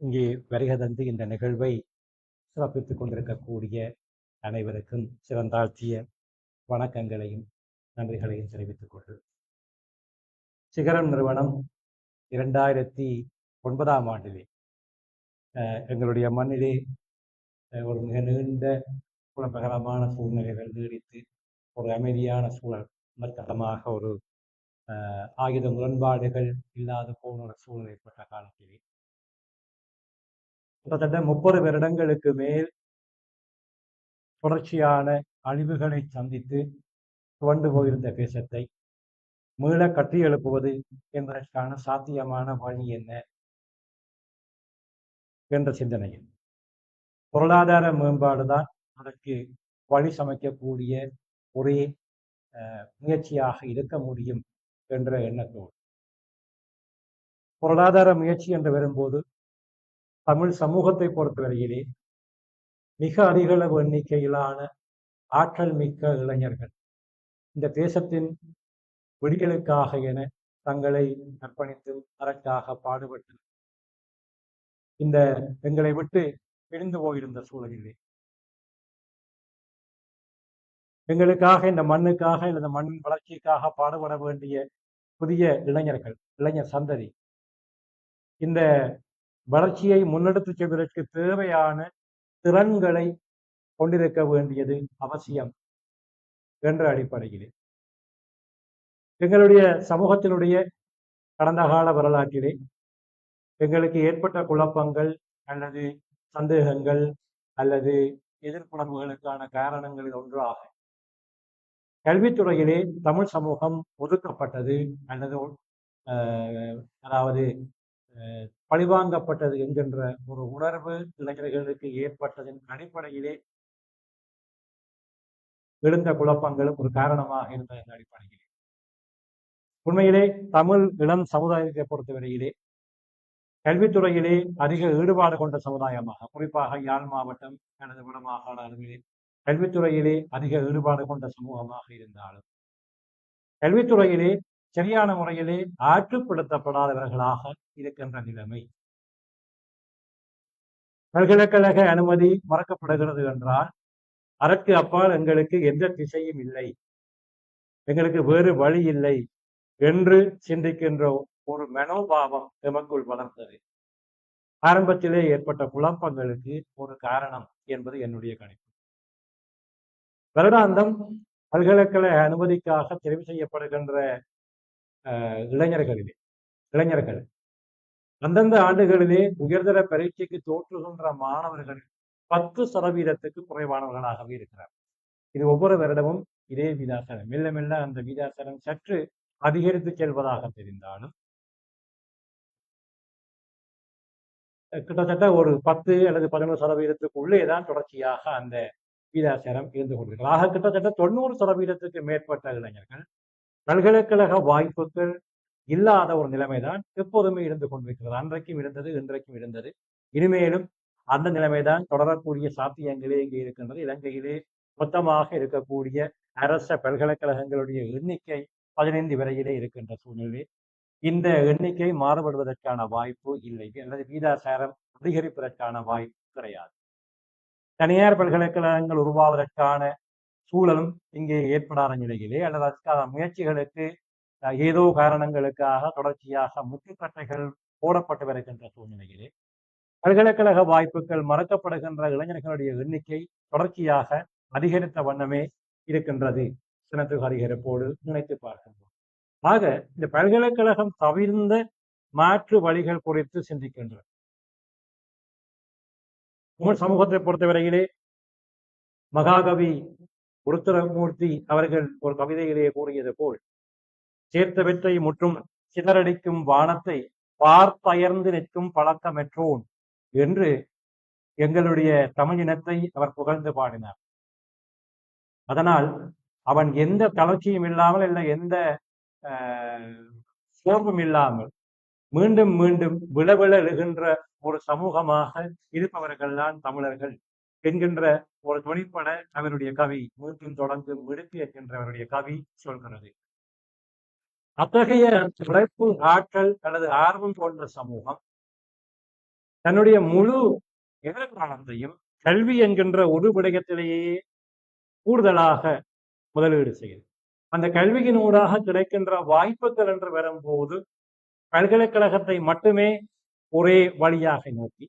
இங்கே வருகை தந்து இந்த நிகழ்வை சிறப்பித்துக் கொண்டிருக்கக்கூடிய அனைவருக்கும் சிறந்தாழ்த்திய வணக்கங்களையும் நன்றிகளையும் தெரிவித்துக் கொண்டு. சிகரம் நிறுவனம் இரண்டாயிரத்தி ஒன்பதாம் ஆண்டிலே எங்களுடைய மண்ணிலே அஹ், ஒரு மிக நீண்ட குழப்பகரமான சூழ்நிலைகள் நீடித்து ஒரு அமைதியான சூழல் மற்கமாக ஒரு அஹ், ஆயுத முரண்பாடுகள் இல்லாத போன ஒரு சூழல் ஏற்பட்ட காலத்திலே. கிட்டத்தட்ட முப்பது வருடங்களுக்கு மேல் தொடர்ச்சியான அழிவுகளை சந்தித்து துவண்டு போயிருந்த தேசத்தை மீள கட்டி எழுப்புவது என்பதற்கான சாத்தியமான வழி என்ன? என்ற சிந்தனையில். பொருளாதார மேம்பாடுதான் அதற்கு வழி சமைக்கக்கூடிய ஒரே முயற்சியாக இருக்க முடியும் என்ற எண்ணத்தோடு. பொருளாதார முயற்சி என்று வரும்போது தமிழ் சமூகத்தை பொறுத்தவரையிலே மிக அதிகளவு எண்ணிக்கையிலான ஆற்றல் மிக்க இளைஞர்கள். இந்த தேசத்தின் விடிகளுக்காக என தங்களை அர்ப்பணித்து அதற்காக பாடுபட்டு இந்த எங்களை விட்டு பிரிந்து போயிருந்த சூழலிலே. எங்களுக்காக இந்த மண்ணுக்காக இந்த மண்ணின் வளர்ச்சிக்காக பாடுபட வேண்டிய புதிய இளைஞர்கள் இளைஞர் சந்ததி. இந்த வளர்ச்சியை முன்னெடுத்து செல்வதற்கு தேவையான திறன்களை கொண்டிருக்க வேண்டியது அவசியம் என்ற அடிப்படையிலே. எங்களுடைய சமூகத்தினுடைய கடந்த கால வரலாற்றிலே எங்களுக்கு ஏற்பட்ட குழப்பங்கள் அல்லது சந்தேகங்கள் அல்லது எதிர்ப்புணர்வுகளுக்கான காரணங்களில் ஒன்றாக கல்வித்துறையிலே தமிழ் சமூகம் ஒதுக்கப்பட்டது அல்லது அஹ், அதாவது அஹ், பழிவாங்கப்பட்டது என்கின்ற ஒரு உணர்வு இளைஞர்களுக்கு ஏற்பட்டதன் அடிப்படையிலே எழுந்த குழப்பங்களும் ஒரு காரணமாக இருந்த இந்த அடிப்படையிலே. உண்மையிலே தமிழ் இளம் சமுதாயத்தை பொறுத்தவரையிலே கல்வித்துறையிலே அதிக ஈடுபாடு கொண்ட சமுதாயமாக குறிப்பாக யாழ் மாவட்டம் எனது வடமாகாண அளவிலே கல்வித்துறையிலே அதிக ஈடுபாடு கொண்ட சமூகமாக இருந்தாலும் கல்வித்துறையிலே சரியான முறையிலே ஆற்றுப்படுத்தப்படாதவர்களாக இருக்கின்ற நிலைமை. பல்கலைக்கழக அனுமதி மறக்கப்படுகிறது என்றால் அதற்கு அப்பால் எங்களுக்கு எந்த திசையும் இல்லை. எங்களுக்கு வேறு வழி இல்லை என்று சிந்திக்கின்ற ஒரு மனோபாவம் எமக்குள் வளர்ந்தது. ஆரம்பத்திலே ஏற்பட்ட குழப்பங்களுக்கு ஒரு காரணம் என்பது என்னுடைய கணிப்பு. வருடாந்தம் பல்கலைக்கழக அனுமதிக்காக தெரிவு செய்யப்படுகின்ற இளைஞர்களிலே இளைஞர்கள். அந்தந்த ஆண்டுகளிலே உயர்தர பரீட்சைக்கு தோற்றுகின்ற மாணவர்கள் பத்து சதவீதத்துக்கு குறைவானவர்களாகவே இருக்கிறார் இது ஒவ்வொரு வருடமும் இதே விதாசனம் மெல்ல மெல்ல அந்த விதாசனம் சற்று அதிகரித்து செல்வதாக தெரிந்தாலும் கிட்டத்தட்ட ஒரு பத்து அல்லது பதினோரு சதவீதத்துக்கு தான் தொடர்ச்சியாக அந்த விதாசாரம் இருந்து கொண்டிருக்கிறது. ஆக கிட்டத்தட்ட தொண்ணூறு சதவீதத்துக்கு மேற்பட்ட இளைஞர்கள் பல்கலைக்கழக வாய்ப்புகள் இல்லாத ஒரு நிலைமைதான் எப்போதுமே இருந்து கொண்டிருக்கிறது. அன்றைக்கும் இருந்தது இன்றைக்கும் இருந்தது. இனிமேலும் அந்த நிலைமைதான் தொடரக்கூடிய சாத்தியங்களே இங்கே இருக்கின்றது. இலங்கையிலே மொத்தமாக இருக்கக்கூடிய அரச பல்கலைக்கழகங்களுடைய எண்ணிக்கை பதினைந்து வரையிலே இருக்கின்ற சூழ்நிலை. இந்த எண்ணிக்கை மாறுபடுவதற்கான வாய்ப்பு இல்லை. அல்லது வீதாசாரம் அதிகரிப்பதற்கான வாய்ப்பு கிடையாது. தனியார் பல்கலைக்கழகங்கள் உருவாவதற்கான சூழலும் இங்கே ஏற்படாத நிலையிலே அல்லது அதற்கான முயற்சிகளுக்கு ஏதோ காரணங்களுக்காக தொடர்ச்சியாக முட்டுக்கட்டைகள் போடப்பட்டு வருகின்ற சூழ்நிலையிலே பல்கலைக்கழக வாய்ப்புகள் மறக்கப்படுகின்ற இளைஞர்களுடைய எண்ணிக்கை தொடர்ச்சியாக அதிகரித்த வண்ணமே இருக்கின்றது. சினத்துக்கு அதிகரிப்போடு நினைத்து பார்க்கின்றோம். ஆக இந்த பல்கலைக்கழகம் தவிர்ந்த மாற்று வழிகள் குறித்து சிந்திக்கின்றன தமிழ் சமூகத்தை பொறுத்தவரையிலே மகாகவி உருத்திரமூர்த்தி அவர்கள் ஒரு கவிதையிலே கூறியது போல் சேர்த்தவற்றை முற்றும் சிதறடிக்கும் வானத்தை பார்த்தயர்ந்து நிற்கும் பழக்கமெற்றோன் என்று எங்களுடைய தமிழ் இனத்தை அவர் புகழ்ந்து பாடினார். அதனால் அவன் எந்த தளர்ச்சியும் இல்லாமல் இல்லை எந்த ஆஹ், சோர்வும் இல்லாமல் மீண்டும் மீண்டும் விளவிள எழுகின்ற ஒரு சமூகமாக இருப்பவர்கள் தான் தமிழர்கள். என்கின்ற ஒரு துணிப்பட அவருடைய கவி மீண்டும் தொடர்ந்து என்கின்ற அவனுடைய கவி சொல்கிறது. அத்தகைய உழைப்பு ஆற்றல் அல்லது ஆர்வம் கொண்ட சமூகம் தன்னுடைய முழு எதிர்காலத்தையும் கல்வி என்கின்ற ஒரு விடயத்திலேயே கூடுதலாக முதலீடு செய்யுது. அந்த கல்வியினூடாக கிடைக்கின்ற வாய்ப்புகள் என்று வரும்போது பல்கலைக்கழகத்தை மட்டுமே ஒரே வழியாக நோக்கி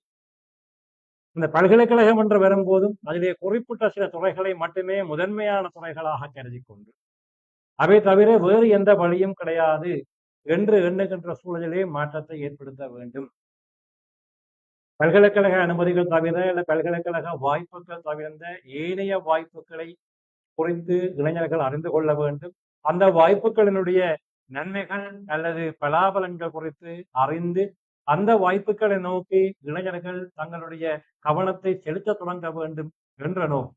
இந்த பல்கலைக்கழகம் என்று வரும்போதும் அதிலே குறிப்பிட்ட சில துறைகளை மட்டுமே முதன்மையான துறைகளாக கருதி கொண்டு அவை தவிர வேறு எந்த வழியும் கிடையாது என்று எண்ணுகின்ற சூழலிலே மாற்றத்தை ஏற்படுத்த வேண்டும். பல்கலைக்கழக அனுமதிகள் தவிர அல்ல பல்கலைக்கழக வாய்ப்புகள் தவிர்ந்த ஏனைய வாய்ப்புகளை குறித்து இளைஞர்கள் அறிந்து கொள்ள வேண்டும். அந்த வாய்ப்புகளினுடைய நன்மைகள் அல்லது பலாபலன்கள் குறித்து அறிந்து அந்த வாய்ப்புகளை நோக்கி இளைஞர்கள் தங்களுடைய கவனத்தை செலுத்த தொடங்க வேண்டும் என்ற நோக்கம்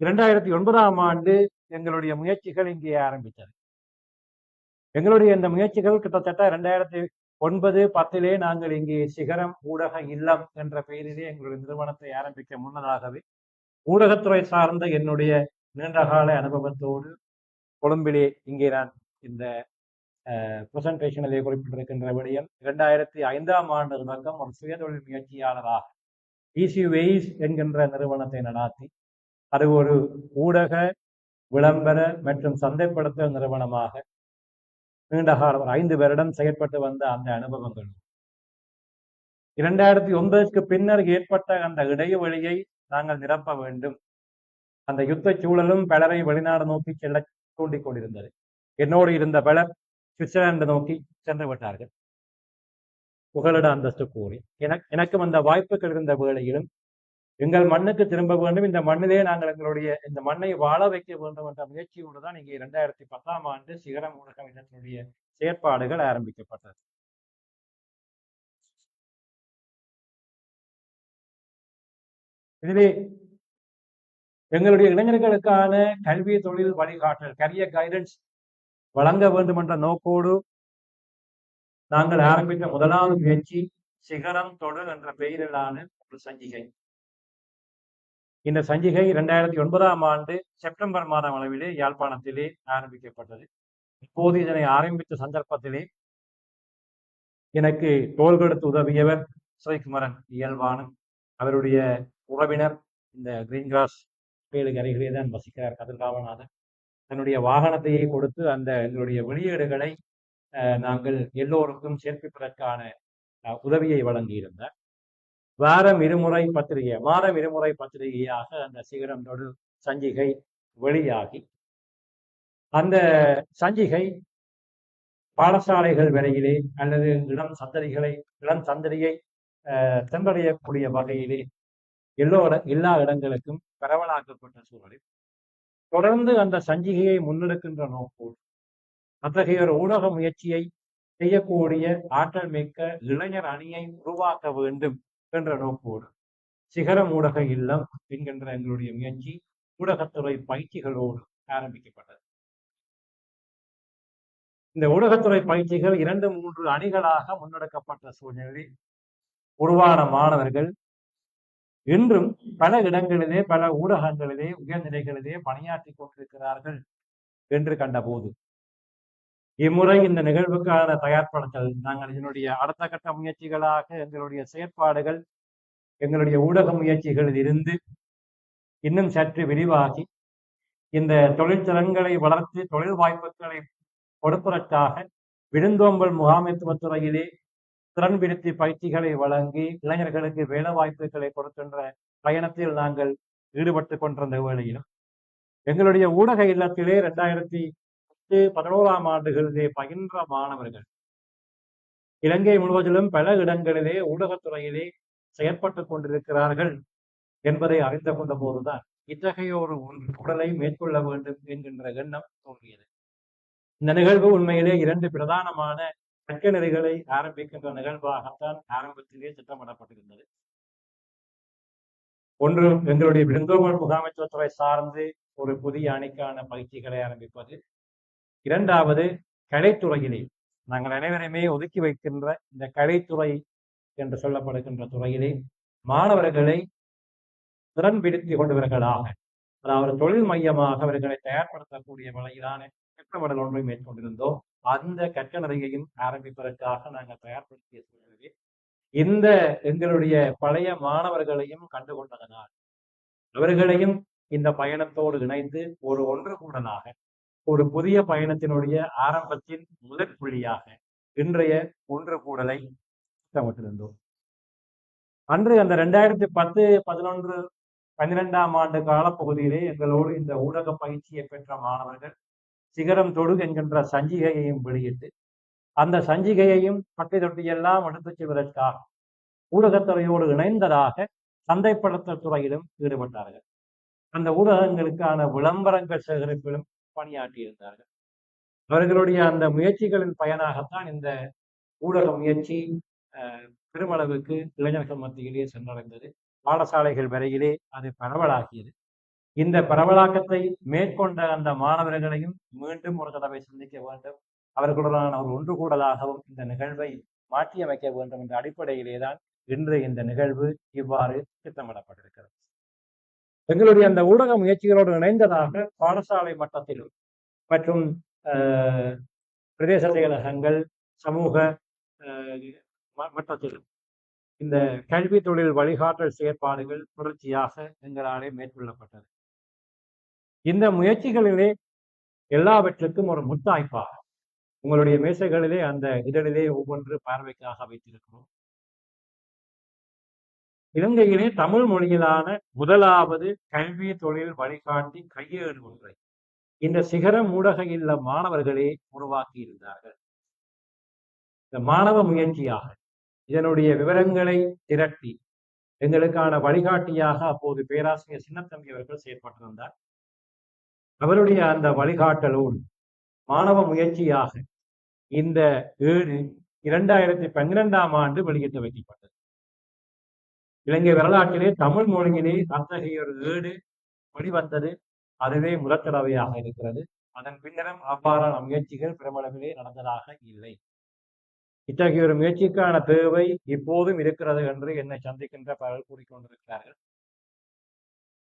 இரண்டாயிரத்தி ஒன்பதாம் ஆண்டு எங்களுடைய முயற்சிகள் இங்கே ஆரம்பித்தது. எங்களுடைய இந்த முயற்சிகள் கிட்டத்தட்ட இரண்டாயிரத்தி ஒன்பது பத்திலே நாங்கள் இங்கே சிகரம் ஊடக இல்லம் என்ற பெயரிலே எங்களுடைய நிறுவனத்தை ஆரம்பிக்க முன்னதாகவே ஊடகத்துறை சார்ந்த என்னுடைய நீண்டகால அனுபவத்தோடு கொழும்பிலே இங்கே நான் இந்த பிரசன்டேஷனிலே குறிப்பிட்டிருக்கின்ற விடயம் இரண்டாயிரத்தி ஐந்தாம் ஆண்டு தொடக்கம் ஒரு சுயதொழில் முயற்சியாளராக இசி வெய்ஸ் என்கின்ற நிறுவனத்தை நடாத்தி அது ஒரு ஊடக விளம்பர மற்றும் சந்தைப்படுத்தல் நிறுவனமாக நீண்டகாலம் ஒரு ஐந்து வருடம் செயற்பட்டு வந்த அந்த அனுபவங்கள். இரண்டாயிரத்தி ஒன்பதுக்கு பின்னர் ஏற்பட்ட அந்த இடைவெளியை நாங்கள் நிரப்ப வேண்டும். அந்த யுத்த சூழலும் பலரை வெளிநாடு நோக்கி செல்ல தூண்டிக் கொண்டிருந்தது. என்னோடு இருந்த பலர் சுவிட்சர்லாந்து நோக்கி சென்று விட்டார்கள். புகலிட அந்தஸ்து கூறி எனக்கு எனக்கும் அந்த வாய்ப்புகள் இருந்த வேளையிலும் எங்கள் மண்ணுக்கு திரும்ப வேண்டும். இந்த மண்ணிலே நாங்கள் எங்களுடைய இந்த மண்ணை வாழ வைக்க வேண்டும் என்ற முயற்சியோடு தான் இங்கே இரண்டாயிரத்தி பத்தாம் ஆண்டு சிகரம் ஊடகம் இனத்தினுடைய செயற்பாடுகள் ஆரம்பிக்கப்பட்டது. இதிலே எங்களுடைய இளைஞர்களுக்கான கல்வி தொழில் வழிகாட்டல் கரியர் கைடன்ஸ் வழங்க வேண்டும் என்ற நோக்கோடு நாங்கள் ஆரம்பித்த முதலாவது முயற்சி சிகரம் தொடர் என்ற பெயரிலான ஒரு சஞ்சிகை. இந்த சஞ்சிகை இரண்டாயிரத்தி ஒன்பதாம் ஆண்டு செப்டம்பர் மாதம் அளவிலே யாழ்ப்பாணத்திலே ஆரம்பிக்கப்பட்டது. இப்போது இதனை ஆரம்பித்த சந்தர்ப்பத்திலே எனக்கு தோல் கொடுத்து உதவியவர் ஸ்ரீகுமரன் இயல்பானன். அவருடைய உறவினர் இந்த கிரீன் கிராஸ் பேலுக்கு அருகிலே தான் வசிக்கிறார் கதிர்காவநாதன் தன்னுடைய வாகனத்தையே கொடுத்து அந்த எங்களுடைய வெளியீடுகளை நாங்கள் எல்லோருக்கும் சேர்ப்பிப்பதற்கான உதவியை வழங்கியிருந்தார். வாரம் இருமுறை பத்திரிகை வாரம் இருமுறை பத்திரிகையாக அந்த சிகரம் தொடு சஞ்சிகை வெளியாகி அந்த சஞ்சிகை பாடசாலைகள் வரையிலே அல்லது இளம் சந்ததிகளை இளம் சந்ததியை சென்றடையக்கூடிய வகையிலே எல்லோர எல்லா இடங்களுக்கும் பரவலாக்கப்பட்ட சூழலில் தொடர்ந்து அந்த சஞ்சிகையை முன்னெடுக்கின்ற நோக்கோடு அத்தகைய ஒரு ஊடக முயற்சியை செய்யக்கூடிய ஆற்றல் மிக்க இளைஞர் அணியை உருவாக்க வேண்டும் என்ற நோக்கோடு சிகரம் ஊடக இல்லம் என்கின்ற எங்களுடைய முயற்சி ஊடகத்துறை பயிற்சிகளோடு ஆரம்பிக்கப்பட்டது. இந்த ஊடகத்துறை பயிற்சிகள் இரண்டு மூன்று அணிகளாக முன்னெடுக்கப்பட்ட சூழ்நிலையில் உருவான மாணவர்கள் இன்றும் பல இடங்களிலே பல ஊடகங்களிலே உயர்நிலைகளிலே பணியாற்றி கொண்டிருக்கிறார்கள் என்று கண்டபோது. இம்முறை இந்த நிகழ்வுக்கான தயார்படுத்தல் நாங்கள் இதனுடைய அடுத்த கட்ட முயற்சிகளாக எங்களுடைய செயற்பாடுகள் எங்களுடைய ஊடக முயற்சிகளில் இருந்து இன்னும் சற்று விரிவாகி இந்த தொழிற்சலங்களை வளர்த்து தொழில் வாய்ப்புகளை கொடுப்பதற்காக விருந்தோம்பல் முகாமைத்துவ துறையிலே திறன் விருத்தி பயிற்சிகளை வழங்கி இளைஞர்களுக்கு வேலை வாய்ப்புகளை கொடுக்கின்ற பயணத்தில் நாங்கள் ஈடுபட்டு கொண்டிருந்த வேளையில் எங்களுடைய ஊடக இல்லத்திலே இரண்டாயிரத்தி பத்து பதினோராம் ஆண்டுகளிலே பயின்ற மாணவர்கள் இலங்கை முழுவதிலும் பல இடங்களிலே ஊடகத்துறையிலே செயற்பட்டுக் கொண்டிருக்கிறார்கள் என்பதை அறிந்து கொண்ட போதுதான் இத்தகைய ஒரு உடலை மேற்கொள்ள வேண்டும் என்கின்ற எண்ணம் தோன்றியது. இந்த நிகழ்வு உண்மையிலே இரண்டு பிரதானமான தக்க நெறிகளை ஆரம்பிக்கின்ற நிகழ்வாகத்தான் ஆரம்பத்திலே திட்டமிடப்பட்டிருந்தது. ஒன்று எங்களுடைய விருந்தோமல் முகாமைத்துவத்துறை சார்ந்து ஒரு புதிய அணிக்கான பயிற்சிகளை ஆரம்பிப்பது. இரண்டாவது கலைத்துறையிலே நாங்கள் அனைவருமே ஒதுக்கி வைக்கின்ற இந்த கலைத்துறை என்று சொல்லப்படுகின்ற துறையிலே மாணவர்களை திறன் பிடித்துக் கொண்டவர்களாக அதாவது தொழில் மையமாக அவர்களை தயார்படுத்தக்கூடிய வகையிலான திட்டமிடல் ஒன்றை மேற்கொண்டிருந்தோம். அந்த கற்க நிறையையும் ஆரம்பிப்பதற்காக நாங்கள் தயார்படுத்திய சூழ்நிலையில் இந்த எங்களுடைய பழைய மாணவர்களையும் கண்டுகொண்டதனால் அவர்களையும் இந்த பயணத்தோடு இணைந்து ஒரு ஒன்று கூடலாக ஒரு புதிய பயணத்தினுடைய ஆரம்பத்தின் முதற் புள்ளியாக இன்றைய ஒன்று கூடலை திட்டமிட்டிருந்தோம் அன்று அந்த ரெண்டாயிரத்தி பத்து பதினொன்று பன்னிரெண்டாம் ஆண்டு காலப்பகுதியிலே எங்களோடு இந்த ஊடக பயிற்சியை பெற்ற மாணவர்கள் சிகரம் தொடு என்கின்ற சஞ்சிகையையும் வெளியிட்டு அந்த சஞ்சிகையையும் பட்டை தொட்டியெல்லாம் எடுத்துச் செல்வதற்காக ஊடகத்துறையோடு இணைந்ததாக சந்தைப்படுத்தல் துறையிலும் ஈடுபட்டார்கள். அந்த ஊடகங்களுக்கான விளம்பரங்கள் சேகரிப்பிலும் பணியாற்றியிருந்தார்கள். அவர்களுடைய அந்த முயற்சிகளின் பயனாகத்தான் இந்த ஊடக முயற்சி அஹ், பெருமளவுக்கு இளைஞர்கள் மத்தியிலே சென்றடைந்தது. பாடசாலைகள் வரையிலே அது பரவலாகியது. இந்த பரவலாக்கத்தை மேற்கொண்ட அந்த மாணவர்களையும் மீண்டும் ஒரு தடவை சந்திக்க வேண்டும். அவர்களுடனான ஒரு ஒன்று கூடலாகவும் இந்த நிகழ்வை மாற்றியமைக்க வேண்டும் என்ற அடிப்படையிலே தான் இன்று இந்த நிகழ்வு இவ்வாறு திட்டமிடப்பட்டிருக்கிறது. எங்களுடைய அந்த ஊடக முயற்சிகளோடு இணைந்ததாக பாடசாலை மட்டத்திலும் மற்றும் பிரதேச செயலகங்கள் சமூக அஹ், மட்டத்திலும் இந்த கல்வி தொழில் வழிகாட்டல் செயற்பாடுகள் தொடர்ச்சியாக எங்களாலே மேற்கொள்ளப்பட்டது. இந்த முயற்சிகளிலே எல்லாவற்றுக்கும் ஒரு முத்தாய்ப்பாக உங்களுடைய மேசைகளிலே அந்த இதழிலே ஒவ்வொன்று பார்வைக்காக வைத்திருக்கிறோம். இலங்கையிலே தமிழ் மொழியிலான முதலாவது கல்வி தொழில் வழிகாட்டி கையேடு ஒன்றை இந்த சிகரம் ஊடக இல்ல மாணவர்களே உருவாக்கி இருந்தார்கள். இந்த மாணவ முயற்சியாக இதனுடைய விவரங்களை திரட்டி எங்களுக்கான வழிகாட்டியாக அப்போது பேராசிரியர் சின்னத்தம்பி அவர்கள் செயற்பட்டிருந்தார். அவருடைய அந்த வழிகாட்டலோடு மாணவ முயற்சியாக இந்த ஏடு இரண்டாயிரத்தி பன்னிரெண்டாம் ஆண்டு வெளியிட்டு வைக்கப்பட்டது. இலங்கை வரலாற்றிலே தமிழ் மொழியிலே அத்தகைய ஒரு ஏடு வெளிவந்தது அதுவே முதற்தடவையாக இருக்கிறது. அதன் பின்னரும் அவ்வாறான முயற்சிகள் பெருமளவிலே நடந்ததாக இல்லை. இத்தகைய ஒரு முயற்சிக்கான தேவை இப்போதும் இருக்கிறது என்று என்னை சந்திக்கின்ற பலர் கூறிக்கொண்டிருக்கிறார்கள்.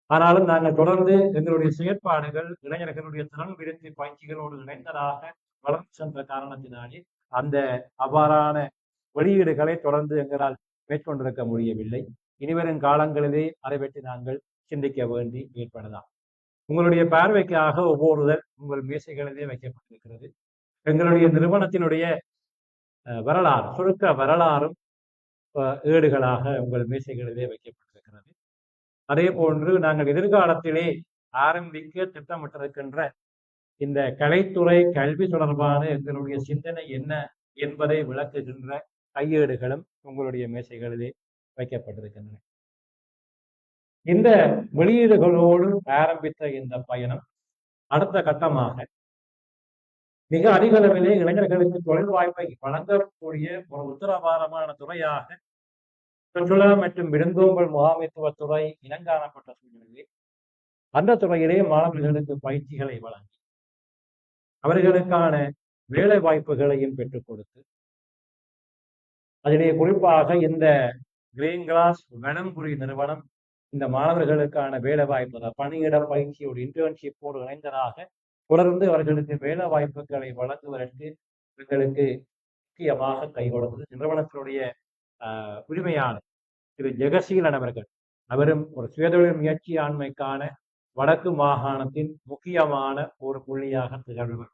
ஆனாலும் நாங்கள் தொடர்ந்து எங்களுடைய செயற்பாடுகள் இளைஞர்களுடைய திறன் விருத்தி பயிற்சிகளோடு இணைந்ததாக வளர்ந்து சென்ற காரணத்தினாலே அந்த அவ்வாறான வெளியீடுகளை தொடர்ந்து எங்களால் மேற்கொண்டிருக்க முடியவில்லை. இனிவரும் காலங்களிலே அதை பற்றி நாங்கள் சிந்திக்க வேண்டி ஏற்படலாம். உங்களுடைய பார்வைக்காக ஒவ்வொருவர் உங்கள் மேசைகளிலே வைக்கப்பட்டிருக்கிறது. எங்களுடைய நிறுவனத்தினுடைய அஹ், வரலாறு சுருக்க வரலாறும் ஏடுகளாக உங்கள் மேசைகளிலே வைக்கப்படும் அதே போன்று நாங்கள் எதிர்காலத்திலே ஆரம்பிக்க திட்டமிட்டிருக்கின்ற இந்த கலைத்துறை கல்வி தொடர்பான எங்களுடைய சிந்தனை என்ன என்பதை விளக்குகின்ற கையேடுகளும் உங்களுடைய மேசைகளிலே வைக்கப்பட்டிருக்கின்றன. இந்த வெளியீடுகளோடு ஆரம்பித்த இந்த பயணம் அடுத்த கட்டமாக மிக அதிக அளவிலே இளைஞர்களுக்கு தொழில் வாய்ப்பை வழங்கக்கூடிய ஒரு உத்தரவாதமான துறையாக சுற்றுலா மற்றும் விருந்தோம்பல் முகாமைத்துவ துறை இனங்காணப்பட்ட சூழ்நிலையில் அந்த துறையிலே மாணவர்களுக்கு பயிற்சிகளை வழங்கி அவர்களுக்கான வேலை வாய்ப்புகளையும் பெற்றுக் கொடுத்து அதிலே குறிப்பாக இந்த கிரீன் கிளாஸ் வனம்புரி நிறுவனம் இந்த மாணவர்களுக்கான வேலை வாய்ப்பு பணியிட பயிற்சியோடு இன்டர்ன்ஷிப்போடு இணைந்ததாக தொடர்ந்து அவர்களுக்கு வேலை வாய்ப்புகளை வழங்குவதற்கு எங்களுக்கு முக்கியமாக கை கொடுத்தது நிறுவனத்தினுடைய ஆஹ், திரு. ஜெகசீலன் அவர்கள். அவரும் ஒரு சுயதொழில் முயற்சி ஆண்மைக்கான வடக்கு மாகாணத்தின் முக்கியமான ஒரு புள்ளியாக திகழ்வர்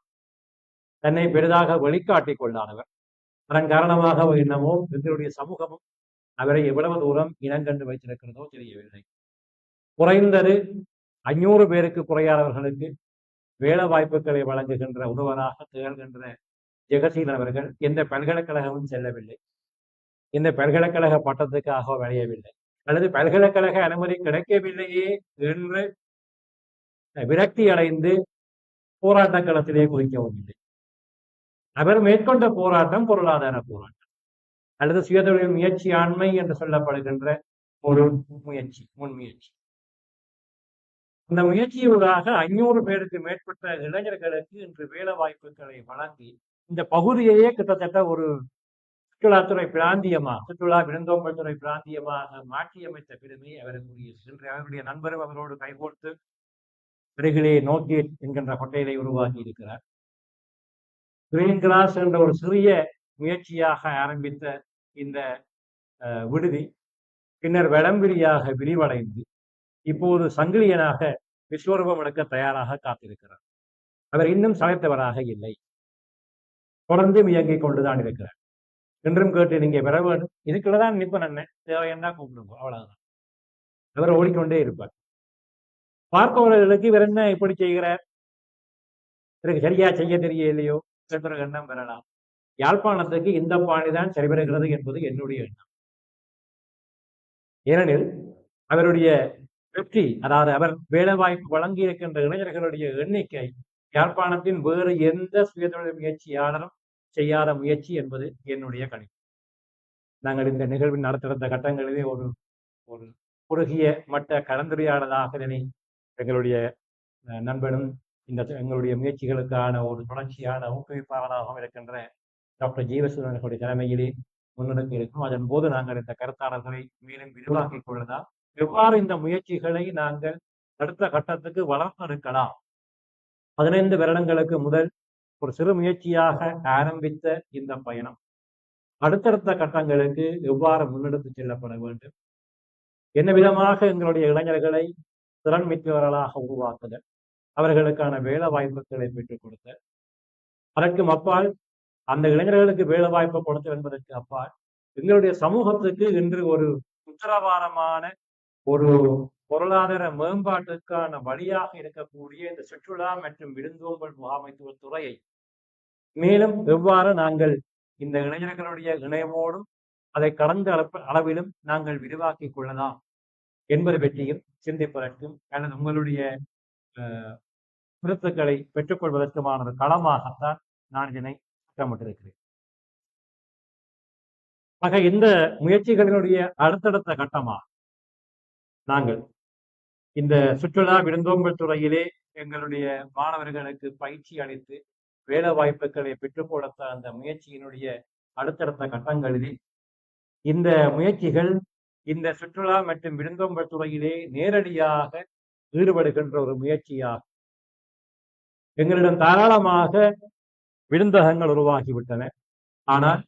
தன்னை பெரிதாக வெளிக்காட்டிக் கொள்ளாதவர். அதன் காரணமாக என்னமோ எங்களுடைய சமூகமும் அவரை எவ்வளவு தூரம் இனங்கண்டு வைத்திருக்கிறதோ தெரியவில்லை. குறைந்தது ஐநூறு பேருக்கு குறையாதவர்களுக்கு வேலை வாய்ப்புகளை வழங்குகின்ற உதவராக திகழ்கின்ற ஜெகசீலன் அவர்கள் எந்த பல்கலைக்கழகமும் செல்லவில்லை. இந்த பல்கலைக்கழக பட்டத்துக்காக விளையவில்லை. அல்லது பல்கலைக்கழக அனுமதி கிடைக்கவில்லையே என்று விரக்தி அடைந்து போராட்ட களத்திலே குதிக்கவும் இல்லை. அவர் மேற்கொண்ட போராட்டம் பொருளாதார போராட்டம். அல்லது சுயதொழில் முயற்சி ஆண்மை என்று சொல்லப்படுகின்ற ஒரு முயற்சி முன் முயற்சி இந்த முயற்சியூடாக ஐநூறு பேருக்கு மேற்பட்ட இளைஞர்களுக்கு இன்று வேலை வாய்ப்புகளை வழங்கி இந்த பகுதியையே கிட்டத்தட்ட ஒரு சுற்றுலாத்துறை பிராந்தியமாக சுற்றுலா விருந்தோம்பல் துறை பிராந்தியமாக மாற்றியமைத்த பெருமை அவருக்குரிய சென்று அவருடைய நண்பரும் அவரோடு கைகோர்த்து பிறகிலே நோக்கி என்கின்ற கொட்டையிலே உருவாக்கி இருக்கிறார். கிரீன் கிராஸ் என்ற ஒரு சிறிய முயற்சியாக ஆரம்பித்த இந்த விடுதி பின்னர் வடம்பிரியாக விரிவடைந்து இப்போது சங்கிலியனாக விஸ்வரூபம் எடுக்க தயாராக காத்திருக்கிறார். அவர் இன்னும் சமைத்தவராக இல்லை. தொடர்ந்து இயங்கிக் கொண்டுதான் இருக்கிறார். என்றும் கேட்டு நீங்க வர வேண்டும். இதுக்குள்ளதான் நிற்பேன் என்ன தேவைன்னா கூப்பிடுங்க அவ்வளவுதான். அவர் ஓடிக்கொண்டே இருப்பார். பார்ப்பவர்களுக்கு இவர் என்ன இப்படி செய்கிறார்? இவருக்கு சரியா செய்ய தெரியலையோ? என்ற எண்ணம் பெறலாம். யாழ்ப்பாணத்துக்கு இந்த பாணிதான் சரிபெறுகிறது என்பது என்னுடைய எண்ணம். ஏனெனில் அவருடைய வெற்றி அதாவது அவர் வேலைவாய்ப்பு வழங்கி இருக்கின்ற இளைஞர்களுடைய எண்ணிக்கை யாழ்ப்பாணத்தின் வேறு எந்த சுயதொழில் முயற்சியாளரும் செய்யாத முயற்சி என்பது என்னுடைய கணிப்பு. நாங்கள் இந்த நிகழ்வின் நடத்திருந்த கட்டங்களிலே ஒரு ஒரு குறுகிய மட்ட கலந்துரையாடலாக இதனை எங்களுடைய நண்பனும் இந்த எங்களுடைய முயற்சிகளுக்கான ஒரு தொடர்ச்சியான ஊக்குவிப்பாளராகவும் இருக்கின்ற டாக்டர் ஜீவசுவனுடைய தலைமையிலே முன்னெடுக்க இருக்கும். அதன் போது நாங்கள் இந்த கருத்தாளர்களை மேலும் விரிவாக்கிக் கொள்ளலாம். எவ்வாறு இந்த முயற்சிகளை நாங்கள் அடுத்த கட்டத்துக்கு வளர்த்திருக்கலாம்? பதினைந்து வருடங்களுக்கு முதல் ஒரு சிறு முயற்சியாக ஆரம்பித்த இந்த பயணம். அடுத்தடுத்த கட்டங்களுக்கு எவ்வாறு முன்னெடுத்து செல்லப்பட வேண்டும்? என்ன விதமாக எங்களுடைய இளைஞர்களை திறன் மிக்கவர்களாக உருவாக்குதல்? அவர்களுக்கான வேலை வாய்ப்புகளை பெற்றுக் கொடுத்தல்? அதற்கும் அப்பால் அந்த இளைஞர்களுக்கு வேலை வாய்ப்பு கொடுத்தல் என்பதற்கு அப்பால் எங்களுடைய சமூகத்துக்கு இன்று ஒரு உத்தரவாதமான ஒரு பொருளாதார மேம்பாட்டுக்கான வழியாக இருக்கக்கூடிய இந்த சுற்றுலா மற்றும் விருந்தோம்பல் முகாமைத்துவ துறையை மேலும் எவ்வாறு நாங்கள் இந்த இளைஞர்களுடைய இணைவோடும் அதை கடந்த அளப்ப- அளவிலும் நாங்கள் விரிவாக்கிக் கொள்ளலாம் என்பது பற்றியும் சிந்திப்பதற்கும் அல்லது உங்களுடைய கருத்துக்களை பெற்றுக்கொள்வதற்குமான ஒரு களமாகத்தான் நான் இதனை திட்டமிட்டிருக்கிறேன். ஆக இந்த முயற்சிகளினுடைய அடுத்தடுத்த கட்டமாக நாங்கள் இந்த சுற்றுலா விருந்தோம்பல் துறையிலே எங்களுடைய மாணவர்களுக்கு பயிற்சி அளித்து வேலை வாய்ப்புகளை பெற்றுக் கொடுத்த அந்த முயற்சியினுடைய அடுத்தடுத்த கட்டங்களிலே இந்த முயற்சிகள் இந்த சுற்றுலா மற்றும் விருந்தோம்பல் துறையிலே நேரடியாக ஈடுபடுகின்ற ஒரு முயற்சியாகும். எங்களிடம் தாராளமாக விருந்தகங்கள் உருவாகிவிட்டன. ஆனால்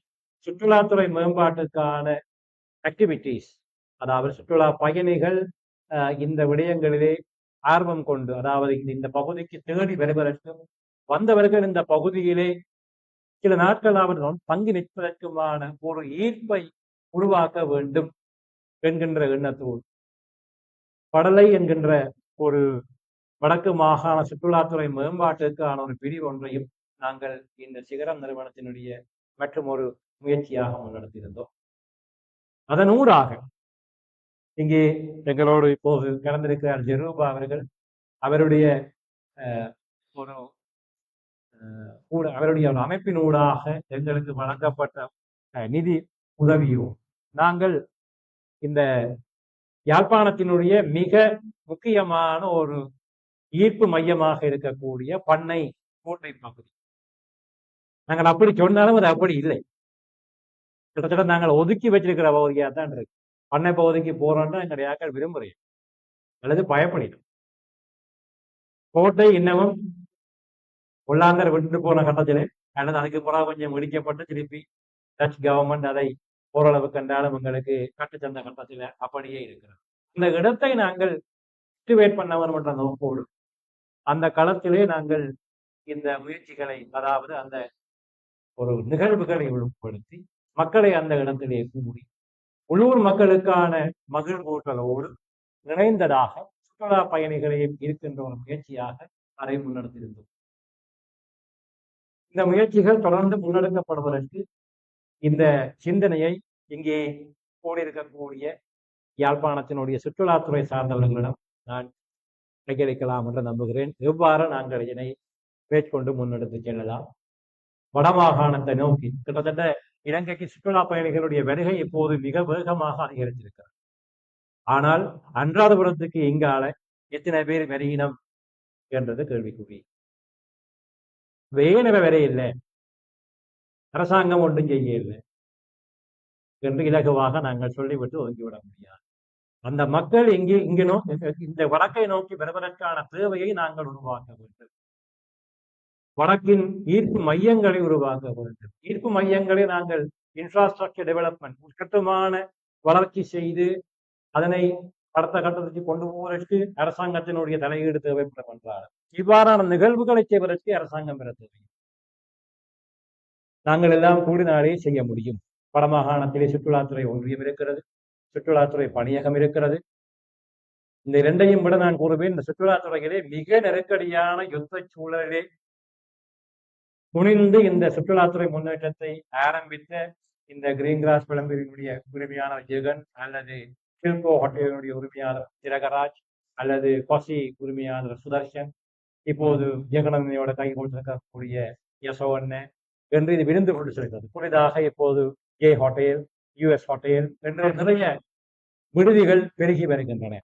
சுற்றுலாத்துறை மேம்பாட்டுக்கான ஆக்டிவிட்டீஸ் அதாவது சுற்றுலா பயணிகள் அஹ், இந்த விடயங்களிலே ஆர்வம் கொண்டு அதாவது இந்த- இந்த பகுதிக்கு தேடி வருவதற்கும் வந்தவர்கள் இந்த பகுதியிலே சில நாட்களாவது பங்கு நிற்பதற்குமான ஒரு ஈர்ப்பை உருவாக்க வேண்டும் என்கின்ற எண்ணத்தோடு. படலை என்கின்ற ஒரு வடக்கு மாகாண சுற்றுலாத்துறை மேம்பாட்டுக்கான ஒரு பிரிவு ஒன்றையும் நாங்கள் இந்த சிகரம் நிறுவனத்தினுடைய மற்றும் ஒரு முயற்சியாக முன்னெடுத்திருந்தோம் அதனூடாக இங்கே எங்களோடு இப்போது கலந்திருக்கிறார் ஜெரூபா அவர்கள். அவருடைய அஹ், ஒரு அஹ், அவருடைய அமைப்பின் அமைப்பினூடாக எங்களுக்கு வழங்கப்பட்ட அஹ், நிதி உதவியோ நாங்கள் இந்த யாழ்ப்பாணத்தினுடைய மிக முக்கியமான ஒரு ஈர்ப்பு மையமாக இருக்கக்கூடிய பண்ணை கோட்டை பகுதி. நாங்கள் அப்படி சொன்னாலும் அது அப்படி இல்லை. கிட்டத்தட்ட நாங்கள் ஒதுக்கி வச்சிருக்கிற பகுதியாக தான் இருக்கு. பண்ணை பகுதிக்கு போறோம்னா எங்களுடைய ஆக்கள் விரும்புகிறேன் அல்லது பயப்படிடும் கோட்டை இன்னமும் உள்ளாந்தர் விட்டு போன கட்டத்திலே அல்லது அதுக்கு பிறகு கொஞ்சம் இடிக்கப்பட்டு திருப்பி டச் கவர்மெண்ட் அதை ஓரளவு கண்டாலும் எங்களுக்கு கட்டுச்சந்த கட்டத்தில் அப்படியே இருக்கிறது. இந்த இடத்தை நாங்கள் ஆக்டிவேட் பண்ண என்ற நோக்கோடு அந்த களத்திலே நாங்கள் இந்த முயற்சிகளை அதாவது அந்த ஒரு நிகழ்வுகளை ஒழுங்குபடுத்தி மக்களை அந்த இடத்திலே கூடி உள்ளூர் மக்களுக்கான மகிழ்வூட்டலோடு இணைந்ததாக சுற்றுலா பயணிகளையும் இருக்கின்ற ஒரு முயற்சியாக அதை முன்னெடுத்திருந்தோம். இந்த முயற்சிகள் தொடர்ந்து முன்னெடுக்கப்படுவதற்கு இந்த சிந்தனையை இங்கே கூடியிருக்கக்கூடிய யாழ்ப்பாணத்தினுடைய சுற்றுலாத்துறை சார்ந்தவர்களிடம் நான் கையளிக்கலாம் என்று நம்புகிறேன். எவ்வாறு நாங்கள் இதனை மேற்கொண்டு முன்னெடுத்து செல்லலாம்? வடமாகாணத்தை நோக்கி கிட்டத்தட்ட இலங்கைக்கு சுற்றுலா பயணிகளுடைய வருகை இப்போது மிக வேகமாக அதிகரித்திருக்கிறது. ஆனால் அன்றாதபுரத்துக்கு இங்கால எத்தனை பேர் வருகினம் என்றது கேள்விக்குறி. வேணுற வரை இல்லை அரசாங்கம் ஒன்றும் செய்ய இல்லை என்று இலகுவாக நாங்கள் சொல்லிவிட்டு ஒதுங்கிவிட முடியாது. அந்த மக்கள் இங்கே இங்கே நோ இந்த வடக்கை நோக்கி வருவதற்கான தேவையை நாங்கள் உருவாக்க வேண்டும். வடக்கின் ஈர்ப்பு மையங்களை உருவாக்க வேண்டும். ஈர்ப்பு மையங்களை நாங்கள் இன்ஃப்ராஸ்ட்ரக்சர் டெவலப்மெண்ட் கட்டுமான வளர்ச்சி செய்து அதனை அடுத்த கட்டத்துக்கு கொண்டு போவதற்கு அரசாங்கத்தினுடைய தலையீடு தேவைப்படும் என்றார் இவ்வாறான நிகழ்வுகளை செய்வதற்கு அரசாங்கம் பெற தேவை. நாங்கள் எல்லாம் கூடினாலே செய்ய முடியும். வடமாகாணத்திலே சுற்றுலாத்துறை ஒன்றியம் இருக்கிறது. சுற்றுலாத்துறை பணியகம் இருக்கிறது. இந்த இரண்டையும் விட நான் கூறுவேன். இந்த சுற்றுலாத்துறையிலே மிக நெருக்கடியான யுத்த சூழலிலே துணிந்து இந்த சுற்றுலாத்துறை முன்னேற்றத்தை ஆரம்பித்த இந்த கிரீன் கிராஸ் விளம்பரினுடைய உரிமையான ஜெகன் அல்லது சில்கோ ஹோட்டலினுடைய உரிமையாளர் திலகராஜ் அல்லது கோசி உரிமையாளர் சுதர்ஷன். இப்போது ஜெகனனையோட கை கொடுத்திருக்கக்கூடிய யசோவண்ண என்று இது விருந்து கொண்டு செல்கிறது. புதிதாக இப்போது ஏ ஹோட்டல் யுஎஸ் ஹோட்டல் என்று நிறைய விடுதிகள் பெருகி வருகின்றன.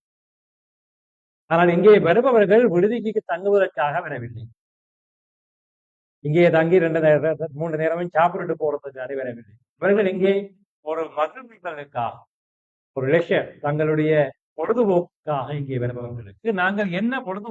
ஆனால் இங்கே வருபவர்கள் விடுதிக்கு தங்குவதற்காக வரவில்லை. இங்கே தங்கி ரெண்டு நேரம் மூன்று நேரமும் சாப்பிட்டு போறதுக்காக வரவில்லை. இவர்கள் இங்கே ஒரு மகிழ்வுகளுக்காக ஒரு லெஷர் தங்களுடைய பொழுதுபோக்காக இங்கே வருபவர்களுக்கு நாங்கள் என்ன பொழுது